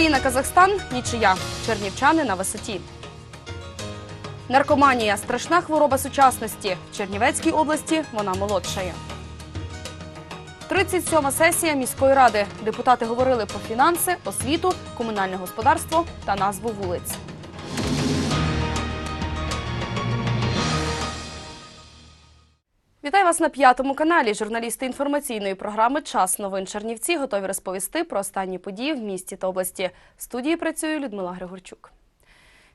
Україна-Казахстан нічия. Чернівчани на висоті. Наркоманія страшна хвороба сучасності. В Чернівецькій області вона молодшає. 37-ма сесія міської ради. Депутати говорили про фінанси, освіту, комунальне господарство та назву вулиць. Вас на п'ятому каналі. Журналісти інформаційної програми Час новин Чернівці готові розповісти про останні події в місті та області. В студії працює Людмила Григорчук.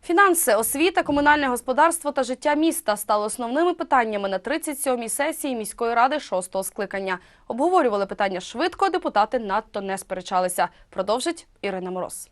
Фінанси, освіта, комунальне господарство та життя міста стали основними питаннями на 37-й сесії міської ради шостого скликання. Обговорювали питання швидко, депутати надто не сперечалися. Продовжить Ірина Мороз.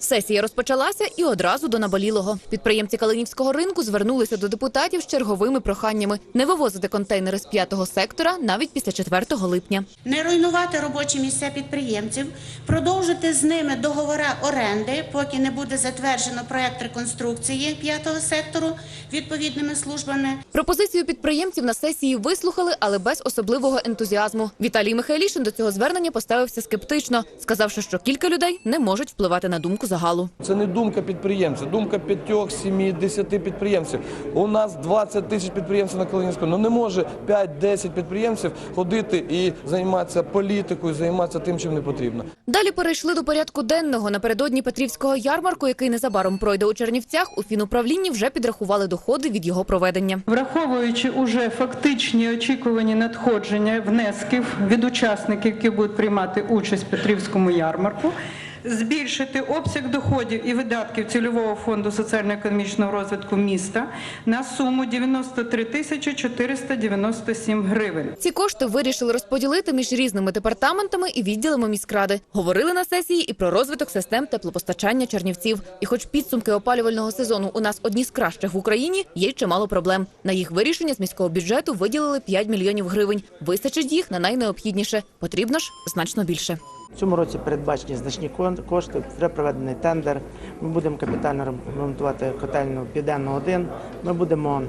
Сесія розпочалася і одразу до наболілого. Підприємці Калинівського ринку звернулися до депутатів з черговими проханнями не вивозити контейнери з п'ятого сектора навіть після 4 липня. не руйнувати робочі місця підприємців, продовжити з ними договори оренди, поки не буде затверджено проект реконструкції п'ятого сектору відповідними службами. Пропозицію підприємців на сесії вислухали, але без особливого ентузіазму. Віталій Михайлішин до цього звернення поставився скептично, сказавши, що кілька людей не можуть впливати на думку загалу. Це не думка підприємця, думка п'ятьох, сімі, десяти підприємців. У нас 20 тисяч підприємців на Калинівському. Ну не може 5-10 підприємців ходити і займатися політикою, займатися тим, чим не потрібно. Далі перейшли до порядку денного. Напередодні Петрівського ярмарку, який незабаром пройде у Чернівцях, у фінуправлінні вже підрахували доходи від його проведення. Враховуючи уже фактичні очікувані надходження внесків від учасників, які будуть приймати участь в Петрівському ярмарку, збільшити обсяг доходів і видатків цільового фонду соціально-економічного розвитку міста на суму 93 тисячі 497 гривень. Ці кошти вирішили розподілити між різними департаментами і відділами міськради. Говорили на сесії і про розвиток систем теплопостачання чернівців. І, хоч підсумки опалювального сезону у нас одні з кращих в Україні, є чимало проблем. На їх вирішення з міського бюджету виділили 5 мільйонів гривень. Вистачить їх на найнеобхідніше. Потрібно ж значно більше. В цьому році передбачені значні кошти, вже проведений тендер. Ми будемо капітально ремонтувати котельну Південну 1. Ми будемо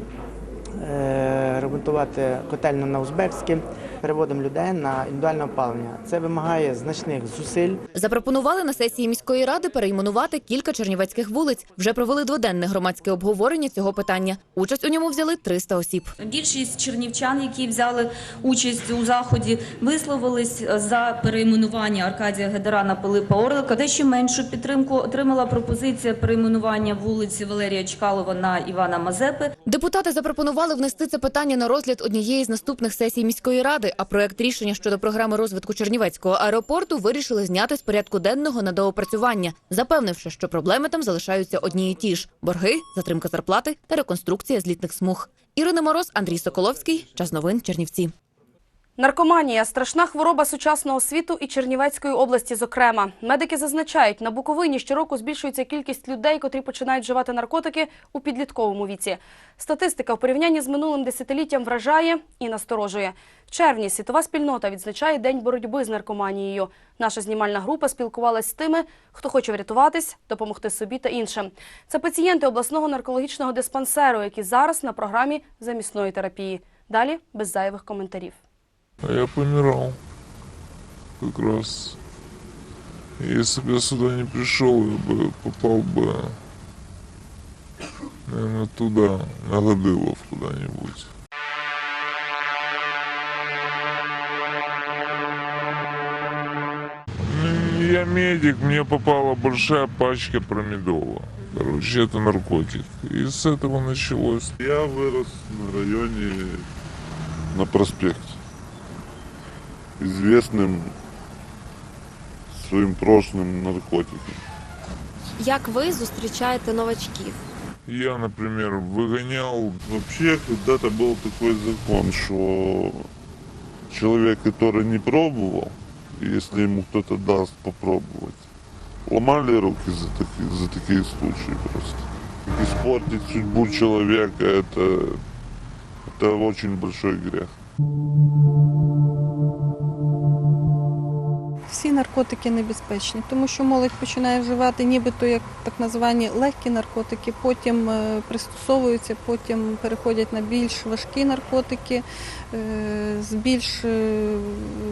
ремонтувати котельну на Узбекській. Переводимо людей на індивідуальне опалення. Це вимагає значних зусиль. Запропонували на сесії міської ради перейменувати кілька чернівецьких вулиць. Вже провели дводенне громадське обговорення цього питання. Участь у ньому взяли 300 осіб. Більшість чернівчан, які взяли участь у заході, висловились за перейменування Аркадія Гедера на Пилипа Орлика. Дещо меншу підтримку отримала пропозиція перейменування вулиці Валерія Чкалова на Івана Мазепи. Депутати запропонували внести це питання на розгляд однієї з наступних сесій міської ради. А проект рішення щодо програми розвитку Чернівецького аеропорту вирішили зняти з порядку денного на доопрацювання, запевнивши, що проблеми там залишаються одні і ті ж: борги, затримка зарплати та реконструкція злітних смуг. Ірина Мороз, Андрій Соколовський. Час новин Чернівці. Наркоманія страшна хвороба сучасного світу і Чернівецької області. Зокрема, медики зазначають, на Буковині щороку збільшується кількість людей, котрі починають вживати наркотики у підлітковому віці. Статистика в порівнянні з минулим десятиліттям вражає і насторожує. В червні світова спільнота відзначає день боротьби з наркоманією. Наша знімальна група спілкувалась з тими, хто хоче врятуватись, допомогти собі та іншим. Це пацієнти обласного наркологічного диспансеру, які зараз на програмі замісної терапії. Далі без зайвих коментарів. А я помирал. Как раз. Если бы я сюда не пришел, я бы попал бы, наверное, туда, на Годылов куда-нибудь. Ну, Я медик, мне попала большая пачка промедола. Короче, это наркотик. И с этого началось. Я вырос на районе на проспекте Известным своим прошлым наркотиком. Як ви зустрічаєте новачків? Я, например, выгонял Вообще когда-то был такой закон, что человек, который не пробовал, если ему кто-то даст попробовать, ломали руки за такие, за такие случаи просто. Испортить судьбу человека это, это очень большой грех. наркотики небезпечні, тому що молодь починає вживати нібито як так звані легкі наркотики, потім е, пристосовуються, потім переходять на більш важкі наркотики е, з більш е,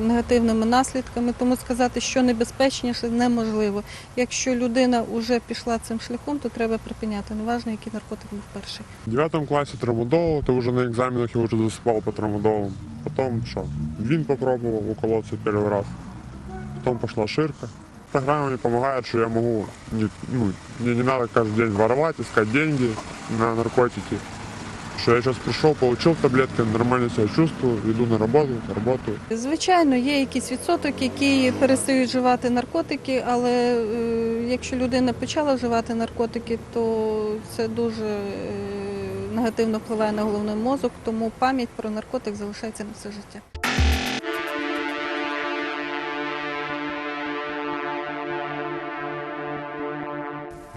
негативними наслідками. Тому сказати, що небезпечніше, неможливо. Якщо людина вже пішла цим шляхом, то треба припиняти. Неважно, який наркотик був перший. В девятом классе трамадол, ты уже на экзаменах я уже засыпал по трамадолу. Потом что, вин попробовал уколоться первый раз. Потом пошла ширка. Программа мне помогает, что я могу, не, ну, мне не надо каждый день воровать, искать деньги на наркотики. Что я сейчас пришел, получил таблетки, нормально себя чувствую, иду на работу, работаю. Звичайно, є якийсь відсоток, які перестають вживати наркотики, але е, якщо людина почала вживати наркотики, то це дуже е, негативно впливає на головний мозок, тому пам'ять про наркотик залишається на все життя.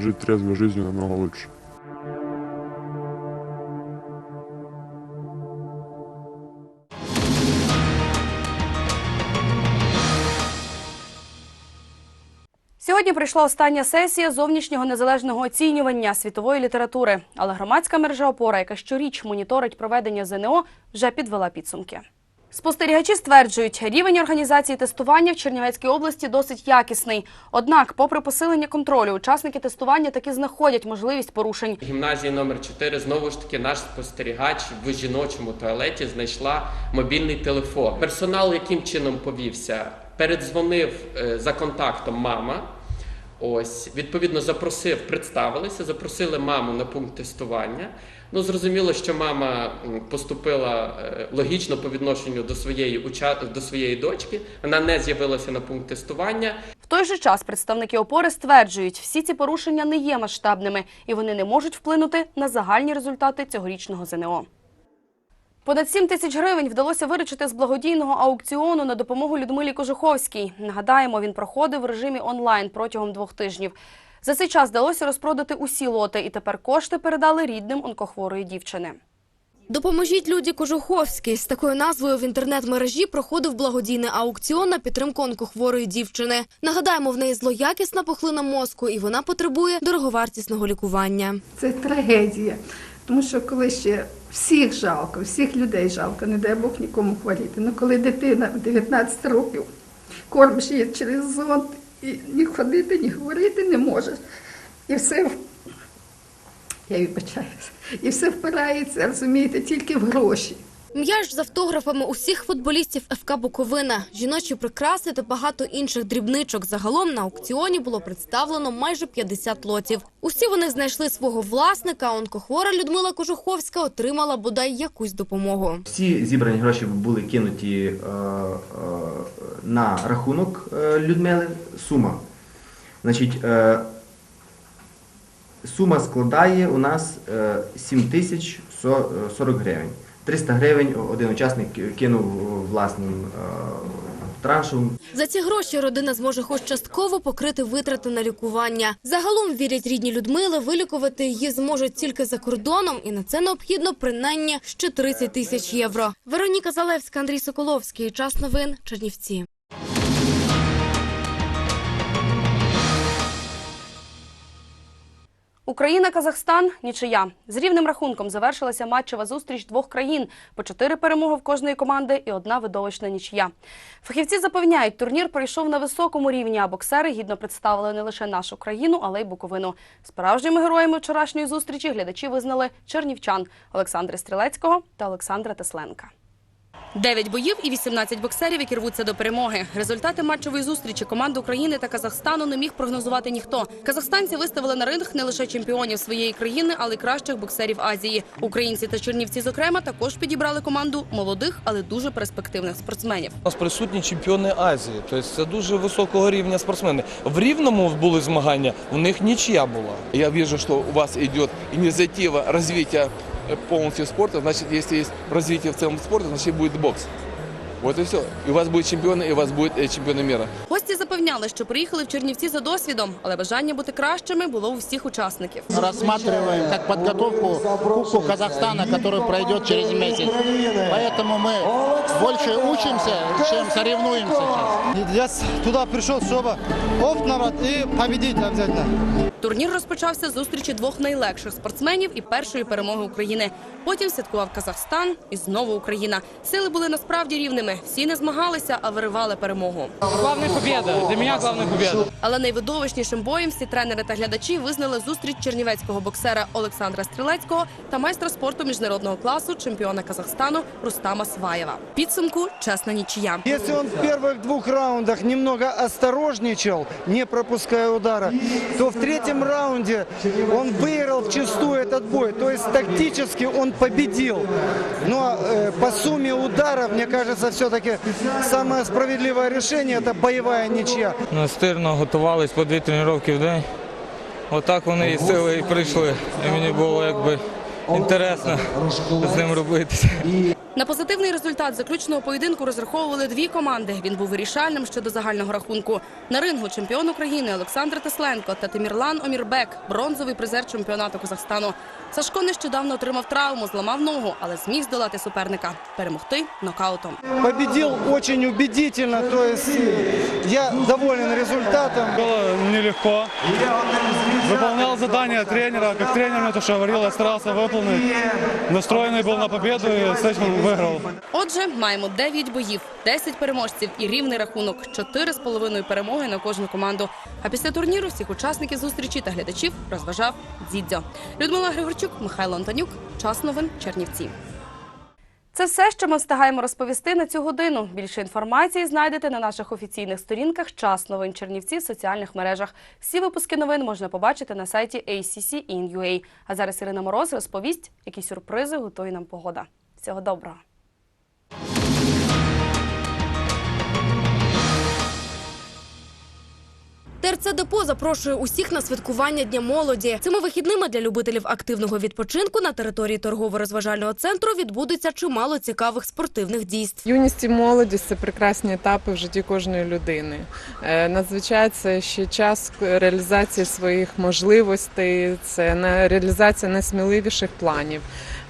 Жить трезвой жизнью намного лучше. Сьогодні прийшла остання сесія зовнішнього незалежного оцінювання світової літератури. Але громадська мережа опора, яка щоріч моніторить проведення ЗНО, вже підвела підсумки. Спостерігачі стверджують, рівень організації тестування в Чернівецькій області досить якісний. Однак, попри посилення контролю, учасники тестування таки знаходять можливість порушень. Гімназії номер 4 знову ж таки наш спостерігач в жіночому туалеті знайшла мобільний телефон. Персонал яким чином повівся? Передзвонив е, за контактом мама. Ось відповідно запросив, представилися, запросили маму на пункт тестування. Ну зрозуміло, що мама поступила е, логічно по відношенню до своєї уча- до своєї дочки. Вона не з'явилася на пункт тестування. В той же час представники опори стверджують, всі ці порушення не є масштабними і вони не можуть вплинути на загальні результати цьогорічного ЗНО. Понад 7 тисяч гривень вдалося виручити з благодійного аукціону на допомогу Людмилі Кожуховській. Нагадаємо, він проходив в режимі онлайн протягом двох тижнів. За цей час вдалося розпродати усі лоти, і тепер кошти передали рідним онкохворої дівчини. Допоможіть Люді Кожуховській. З такою назвою в інтернет-мережі проходив благодійний аукціон на підтримку онкохворої дівчини. Нагадаємо, в неї злоякісна пухлина мозку, і вона потребує дороговартісного лікування. Це трагедія. Тому що коли ще всіх жалко, всіх людей жалко, не дай Бог нікому хворіти. Ну коли дитина в 19 років кормиш її через зонт і ні ходити, ні говорити не можеш. І все, я вибачаюся, і все впирається, розумієте, тільки в гроші. М'яч з автографами усіх футболістів ФК Буковина, жіночі прикраси та багато інших дрібничок. Загалом на аукціоні було представлено майже 50 лотів. Усі вони знайшли свого власника. а Онкохвора Людмила Кожуховська отримала бодай якусь допомогу. Всі зібрані гроші були кинуті е, е, на рахунок е, Людмили. Сума. Значить, е, сума складає у нас е, 7 тисяч 40 гривень. 300 гривень один учасник кинув власним е, траншем. За ці гроші родина зможе хоч частково покрити витрати на лікування. Загалом вірять рідні Людмили, вилікувати її зможуть тільки за кордоном, і на це необхідно принаймні ще 30 тисяч євро. Вероніка Залевська, Андрій Соколовський. Час новин. Чернівці. Україна-Казахстан нічия. З рівним рахунком завершилася матчева зустріч двох країн. По чотири перемоги в кожної команди і одна видовищна нічия. Фахівці запевняють, турнір пройшов на високому рівні, а боксери гідно представили не лише нашу країну, але й Буковину. Справжніми героями вчорашньої зустрічі глядачі визнали чернівчан Олександра Стрілецького та Олександра Тесленка. Дев'ять боїв і 18 боксерів, які рвуться до перемоги. Результати матчової зустрічі команд України та Казахстану не міг прогнозувати ніхто. Казахстанці виставили на ринг не лише чемпіонів своєї країни, але й кращих боксерів Азії. Українці та чернівці, зокрема, також підібрали команду молодих, але дуже перспективних спортсменів. У нас присутні чемпіони Азії, тобто це дуже високого рівня спортсмени. В Рівному були змагання, у них нічия була. Я вижу, что у вас идет инициатива развития э, полностью спорта. Значит, если есть развитие в целом спорта, значит будет бокс. Вот и все. И у вас будут чемпионы, и у вас будут э, чемпионы мира. Гості запевняли, що приїхали в Чернівці за досвідом, але бажання бути кращими було у всіх учасників. рассматриваем как подготовку к Кубку Казахстана, который пройдет через месяц. Поэтому мы больше учимся, чем соревнуемся сейчас. Я с- туда пришел, чтобы опыт набрать и победить обязательно. Турнір розпочався з зустрічі двох найлегших спортсменів і першої перемоги України. Потім святкував Казахстан і знову Україна. Сили були насправді рівними. Всі не змагалися, а виривали перемогу. Главная победа. Для меня главная победа. Але найвидовищнішим боєм всі тренери та глядачі визнали зустріч чернівецького боксера Олександра Стрілецького та майстра спорту міжнародного класу, чемпіона Казахстану Рустама Сваєва. Підсумку чесна нічия. Если он в первых двух раундах немного осторожничал, не пропуская удара, то в третьем раунде он выиграл вчастую этот бой. То есть тактически он победил. Но э, по сумме ударов, мне кажется, все-таки самое справедливое решение – это боевая ничья. Настирно готувались по дві тренування в день. Отак вони і сили і прийшли. І мені було якби інтересно з ним робитися. На позитивний результат заключного поєдинку розраховували дві команди. Він був вирішальним щодо загального рахунку. На рингу чемпіон України Олександр Тесленко та Тимірлан Омірбек, бронзовий призер чемпіонату Казахстану. Сашко нещодавно отримав травму, зламав ногу, але зміг здолати суперника, перемогти нокаутом. Победил очень убедительно, то есть э, я доволен результатом. Было нелегко. Выполнял задания тренера. Как тренер мне то, что говорил, я старался выполнить. Настроенный был на победу и с этим выиграл. Отже, маємо 9 боїв, 10 переможців і рівний рахунок 4,5 перемоги на кожну команду. А після турніру всіх учасників зустрічі та глядачів розважав Дзідзьо. Людмила Григорчук, Михайло Антонюк. Час новин Чернівці. Це все, що ми встигаємо розповісти на цю годину. Більше інформації знайдете на наших офіційних сторінках Час новин Чернівці в соціальних мережах. Всі випуски новин можна побачити на сайті ACC.in.ua. А зараз Ірина Мороз розповість, які сюрпризи готує нам погода. Всього доброго. ТРЦ Депо запрошує усіх на святкування Дня молоді. Цими вихідними для любителів активного відпочинку на території торгово-розважального центру відбудеться чимало цікавих спортивних дійств. Юність і молодість це прекрасні етапи в житті кожної людини. Е, Надзвичай це ще час реалізації своїх можливостей, це реалізація найсміливіших планів,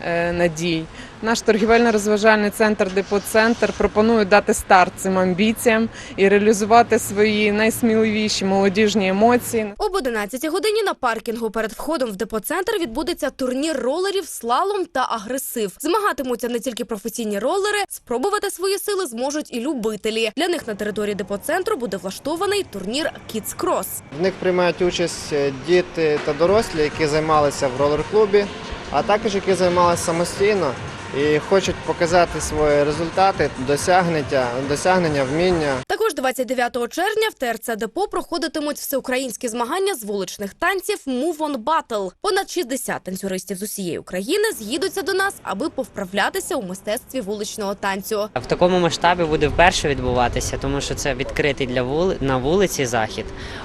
е, надій. Наш торгівельно-розважальний центр Депо-центр пропонує дати старт цим амбіціям і реалізувати свої найсміливіші молодіжні емоції. Об 11 годині на паркінгу перед входом в депоцентр відбудеться турнір ролерів «Слалом» та агресив. Змагатимуться не тільки професійні ролери, спробувати свої сили зможуть і любителі. Для них на території депоцентру буде влаштований турнір «Кідс Крос». В них приймають участь е, діти та дорослі, які займалися в ролер-клубі, а також які займалися самостійно і хочуть показати свої результати, досягнення, досягнення, вміння. Також 29 червня в ТРЦ Депо проходитимуть всеукраїнські змагання з вуличних танців Move on Battle. Понад 60 танцюристів з усієї України з'їдуться до нас, аби повправлятися у мистецтві вуличного танцю. В такому масштабі буде вперше відбуватися, тому що це відкритий для вули... на вулиці захід.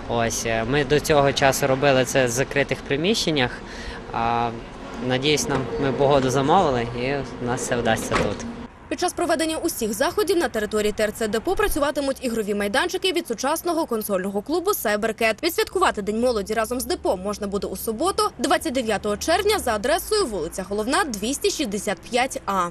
Ось е, ми до цього часу робили це в закритих приміщеннях. А, надіюсь, нам ми погоду замовили, і у нас все вдасться тут. Під час проведення усіх заходів на території ТРЦ Депо працюватимуть ігрові майданчики від сучасного консольного клубу Сайберкет. Відсвяткувати День молоді разом з депо можна буде у суботу, 29 червня, за адресою вулиця Головна, 265А.